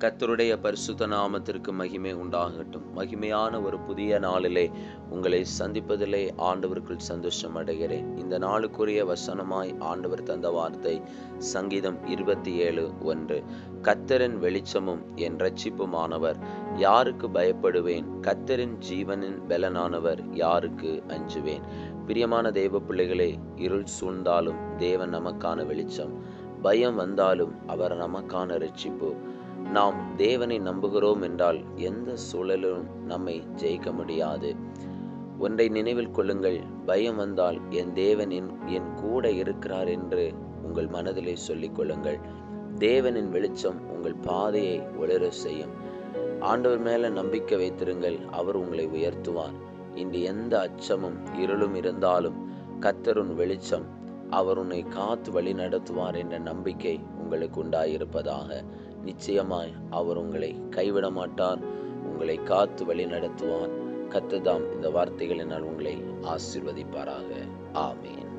கத்தருடைய பரிசுத்த நாமத்திற்கு மகிமை உண்டாகட்டும். மகிமையான ஒரு புதிய நாளிலே உங்களை சந்திப்பதிலே ஆண்டவருக்குள் சந்தோஷம் அடைகிறேன். இந்த நாளுக்குரிய வசனமாய் ஆண்டவர் தந்த வார்த்தை சங்கீதம் இருபத்தி ஏழு ஒன்று. கத்தரின் வெளிச்சமும் என் ரட்சிப்புமானவர் யாருக்கு பயப்படுவேன்? கத்தரின் ஜீவனின் பலனானவர் யாருக்கு அஞ்சுவேன்? பிரியமான தெய்வ பிள்ளைகளே இருள் சூழ்ந்தாலும் தேவன் நமக்கான வெளிச்சம். பயம் வந்தாலும் அவர் நமக்கான ரட்சிப்பு நாம் தேவனை நம்புகிறோம் என்றால் எந்த சூழலும் நம்மை ஜெயிக்க முடியாது. ஒன்றை நினைவில் கொள்ளுங்கள் பயம் வந்தால் என் தேவன் என் என் கூட இருக்கிறார் என்று உங்கள் மனதிலே சொல்லிக் கொள்ளுங்கள். தேவனின் வெளிச்சம் உங்கள் பாதையை ஒளிர செய்யும். ஆண்டவர் மேல நம்பிக்கை வைத்திருங்கள் அவர் உங்களை உயர்த்துவார். இன்று எந்த அச்சமும் இருளும் இருந்தாலும் கத்தருன் வெளிச்சம் அவர் உன்னை காத்து வழி நடத்துவார் என்ற நம்பிக்கை உங்களுக்கு உண்டாயிருப்பதாக நிச்சயமாய் அவர் உங்களை கைவிட மாட்டார் உங்களை காத்து வழி நடத்துவார். கத்துதாம் இந்த வார்த்தைகளினால் உங்களை ஆசிர்வதிப்பாராக. ஆமேன்.